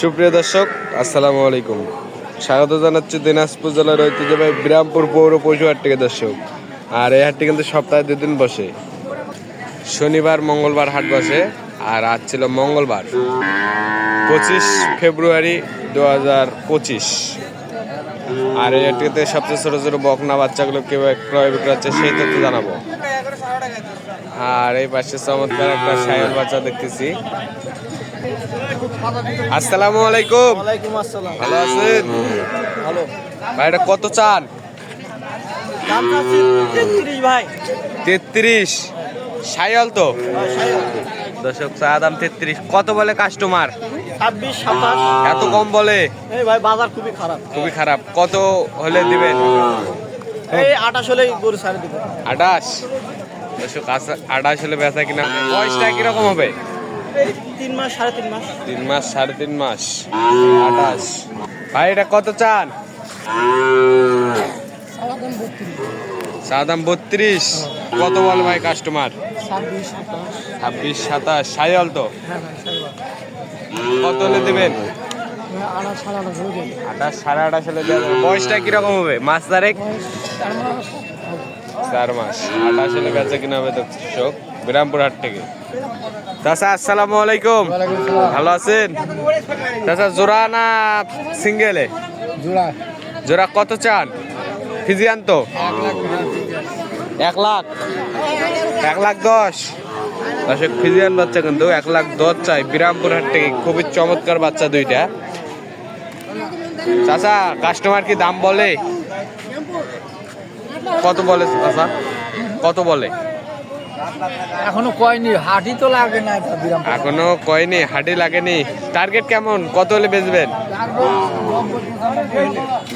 সুপ্রিয় দর্শক, আসসালামু আলাইকুম। স্বাগত জানাচ্ছি দিনাজপুর জেলার ঐতিহ্যবাহী বিরামপুর পৌর পশু হাট থেকে দর্শক। আর এই হাটটি কিন্তু সপ্তাহে দুদিন বসে। শনিবার, মঙ্গলবার হাট বসে, আর আজ ছিল মঙ্গলবার, পঁচিশ ফেব্রুয়ারি দু হাজার পঁচিশ। আর এই হাটটিতে সবচেয়ে ছোটো ছোটো বকনা বাচ্চাগুলো কেউ ক্রয় বিক্রয় হচ্ছে, সেই তথ্য জানাব। আর এই পাশে চমৎকার একটা সায়ন বাচ্চা দেখতেছি। আসসালামু আলাইকুম। ওয়ালাইকুম আসসালাম। ভালো আছেন? ভালো। ভাই এটা কত চান? ভাই। তেত্রিশ। সাইল তো। দর্শক চা দাম তেত্রিশ। কত বলে কাস্টমার এত কম বলে? ভাই বাজার খুবই খারাপ। খুবই খারাপ। কত হলে দিবেন? এই আঠাশ হলে গরু ছাড়ে আঠাশ? দর্শক আস- আঠাশ হলে বেচা কিনা। বয়সটা কীরকম হবে? তিন মাস, সাড়ে তিন মাস। তিন মাস, সাড়ে তিন মাস। আঠাশ। ভাই, এটা কত চান? চা দাম বত্রিশ। কত বল ভাই কাস্টমার ছাব্বিশ, সাতাশ। সাইল তো? কত হলে দেবেন? আঠাশ, সাড়ে আঠাশ হলে যাবে। বয়সটা কীরকম হবে? মাস তারেক চার মাস। আঠাশ হলে বেচা কিনা হবে দর্শক বিরামপুর হাট থেকে। চাচা আসসালামু আলাইকুম। ভালো আছেন? চাচা জোড়া না সিঙ্গেলে? জোড়া। জোড়া কত চান? ফিজিয়ান তো? এক লাখ। এক লাখ দশ। দর্শক ফিজিয়ান বাচ্চা কিন্তু এক লাখ দশ চাই। বিরামপুর হাট থেকে খুবই চমৎকার বাচ্চা দুইটা। চাচা কাস্টমার কি দাম বলে? কত বলে চাচা? কত বলে? এখনও কয়নি হাঁটি তো লাগে না এখনও কয়নি হাডি লাগেনি। টার্গেট কেমন? কত হলে বেচবেন?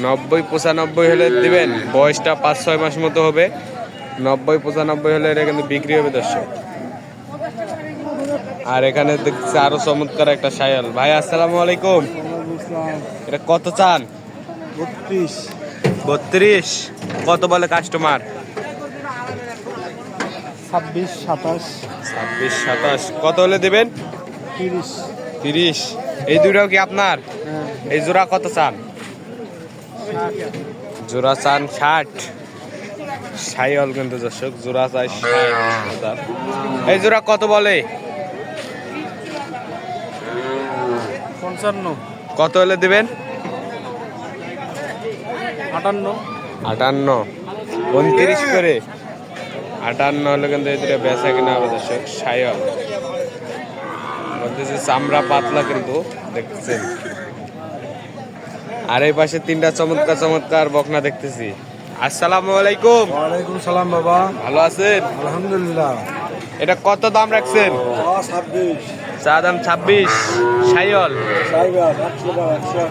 নব্বই পঁচানব্বই হলে দিবেন। বয়সটা পাঁচ ছয় মাস মতো হবে। নব্বই পঁচানব্বই হলে এটা কিন্তু বিক্রি হবে দর্শক। আর এখানে দেখছি আরও চমৎকার একটা সায়াল ভাই আসসালামু আলাইকুম। এটা কত চান? বত্রিশ। বত্রিশ। কত বলে কাস্টমার ছাব্বিশ সাতাশ। ছাব্বিশ সাতাশ। কত হলে দিবেন? তিরিশ। তিরিশ। এই দুটাও কি আপনার? এই জোড়া কত চান? জোড়া চান ষাট। সাইল কিন্তু দর্শক জোড়া চাই ষাট এই জোড়া কত বলে? পঞ্চান্ন। কত হলে দিবেন? আটান্ন। আটান্ন। উনত্রিশ করে। আটান্ন হলে কিন্তু এই দুটো বেচা কিনা হবে দর্শক। সাইল বলতেছে চামড়া পাতলা কিন্তু দেখতেছেন। আর এই পাশে তিনটা চমৎকার চমৎকার বকনা দেখতেছি। আসসালামু আলাইকুম। ওয়ালাইকুম সালাম বাবা। ভালো আছেন? আলহামদুলিল্লাহ। এটা কত দাম রাখছেন? চা দাম ছাব্বিশ। সাইল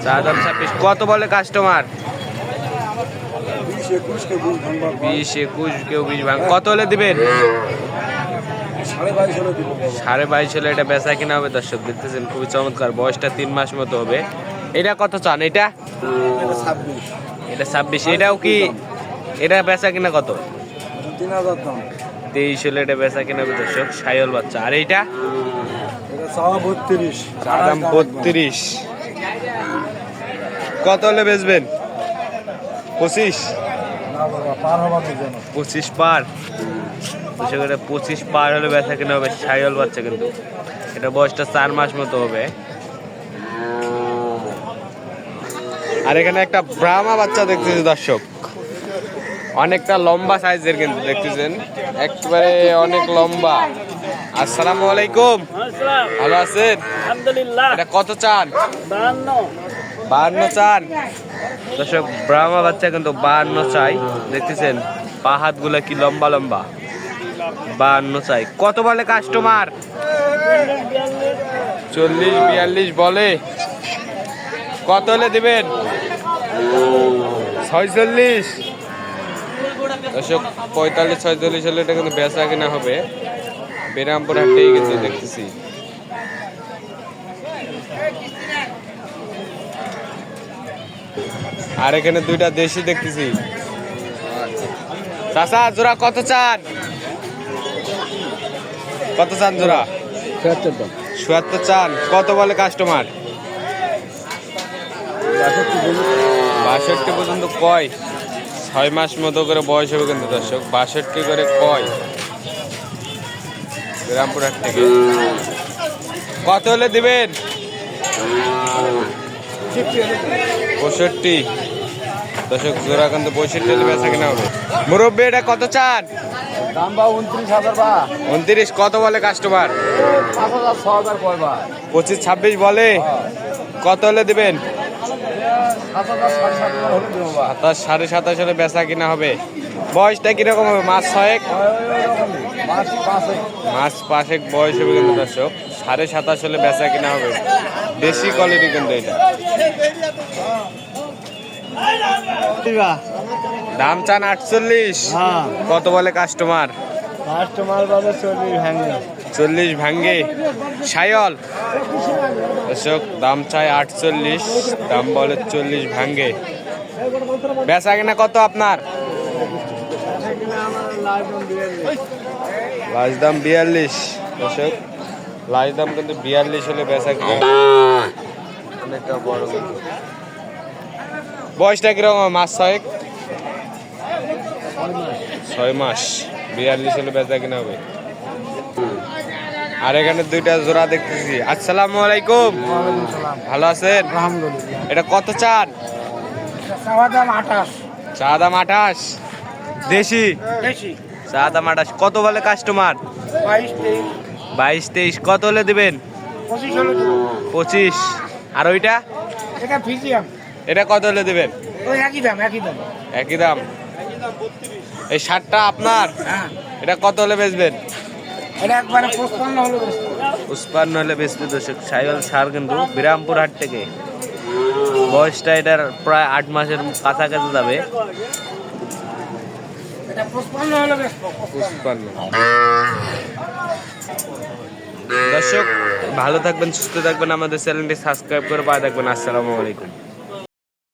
চা দাম ছাব্বিশ। কত বলে কাস্টমার? বিশ একুশ কেউ বিশ ভাঙ কত হলে দিবেন? সাড়ে বাইশ হলে এটা বেচা কিনা হবে দর্শক দেখতেছেন খুবই চমৎকার। বয়সটা তিন মাস মতো হবে। এটা কত চান? এটা? এটা ছাব্বিশ। এটাও কি এটা বেচা কিনা কত? তিন হাজার দাম। তেইশ হলে এটা বেচা কিনা হবে দর্শক সাইল বাচ্চা। আর এইটা? বত্রিশ। দাম বত্রিশ। কত হলে বেচবেন? পঁচিশ? পঁচিশ পার? সেখানে পঁচিশ পার হলে ব্যথা কিনা হবে সাইল বাচ্চা কিন্তু। এটা বয়সটা চার মাস মতো হবে। আর এখানে একটা ব্রাহ্মা বাচ্চা দেখতেছি দর্শক। অনেকটা লম্বা সাইজের কিন্তু দেখতেছেন। একবারে অনেক লম্বা। আসসালামু আলাইকুম। ভালো আছেন? আলহামদুলিল্লাহ। এটা কত চান? বাহান্ন। বাহান্ন চান দর্শক, ব্রাহ্মা বাচ্চা কিন্তু বাহান্ন চাই। দেখতেছেন, পা হাতগুলো কি লম্বা লম্বা? বাহান্ন চাই। কত বলে কাস্টমার চল্লিশ, বিয়াল্লিশ বলে। কত হলে দিবেন? ছয়চল্লিশ। দর্শক, পঁয়তাল্লিশ, ছয়চল্লিশ হলে এটা কিন্তু বেচা কিনা হবে। বেরামপুর হাটেই গেছে দেখতেছি। আর এখানে দুইটা দেশি দেখতেছি। চাচা জোড়া কত চান? কত চান জোড়া? চুয়াত্তর চান। কত বলে কাস্টমার বাষট্টি পর্যন্ত। কয়? ছয় মাস মতো করে বয়স হবে কিন্তু দর্শক বাষট্টি করে কয়? বিরামপুর হাট থেকে কত হলে দিবেন? পঁয়ষট্টি। দর্শক জোড়া কিন্তু পঁয়ষট্টি হলে বেচা কিনা হবে। মুরব্বী এটা কত চান? দাম বা উনত্রিশ হাজার বা। উনত্রিশ কত বলে কাস্টমার পঁচিশ ছাব্বিশ বলে? কত হলে দেবেন? সাতাশ সাড়ে সাতাশ হলে বেচা কিনা হবে। বয়সটা কীরকম হবে? মাস ছয়েক? মাস পাশেক বয়স হবে কিন্তু দর্শক। সাড়ে সাতাশ হলে বেচা কিনা হবে। দেশি কোয়ালিটি কিন্তু এটা। দাম চান আটচল্লিশ। হ্যাঁ। কত বলে কাস্টমার কাস্টমার বাজার চল্লিশ ভাঙে। চল্লিশ ভাঙ্গে সায়ল দর্শক দাম চাই আটচল্লিশ দাম বলে চল্লিশ ভাঙ্গে বেচা কিনা কত আপনার? লাজ দাম বিয়াল্লিশ। দর্শক। লাজ দাম কিন্তু বিয়াল্লিশ হলে বেচা কিনা। অনেকটা বড় কিন্তু। বয়সটা কীরকম মাস ছয়েক? ছয় মাস। বিয়াল্লিশ হলে বেচা কিনা হবে। আর এখানে দুইটা জোড়া দেখতেছি। আসসালামু আলাইকুম। ভালো আছেন? আলহামদুলিল্লাহ। এটা কত চান? চাওয়া দাম আঠাশ। চা দাম আঠাশ? দেশি? দাম আঠাশ কত বলে কাস্টমার বাইশ তেইশ। কত হলে দেবেন? পঁচিশ আর ওইটা? এটা কত হলে দেবেন? একই দাম একই দাম। এই শার্টটা আপনার? হ্যাঁ। এটা কত হলে বেচবেন? উসপান্ন হলে বেচবে। দর্শক। সাইকেল সার কিন্তু বিরামপুর হাট থেকে। বয়সটা এটার প্রায় আট মাসের কাছাকাছি যাবে। এটা পঁচপান্ন হলে বেশি উসপান্ন দর্শক ভালো থাকবেন সুস্থ থাকবেন আমাদের চ্যানেলটি সাবস্ক্রাইব করে পাওয়া থাকবেন। আসসালামু আলাইকুম।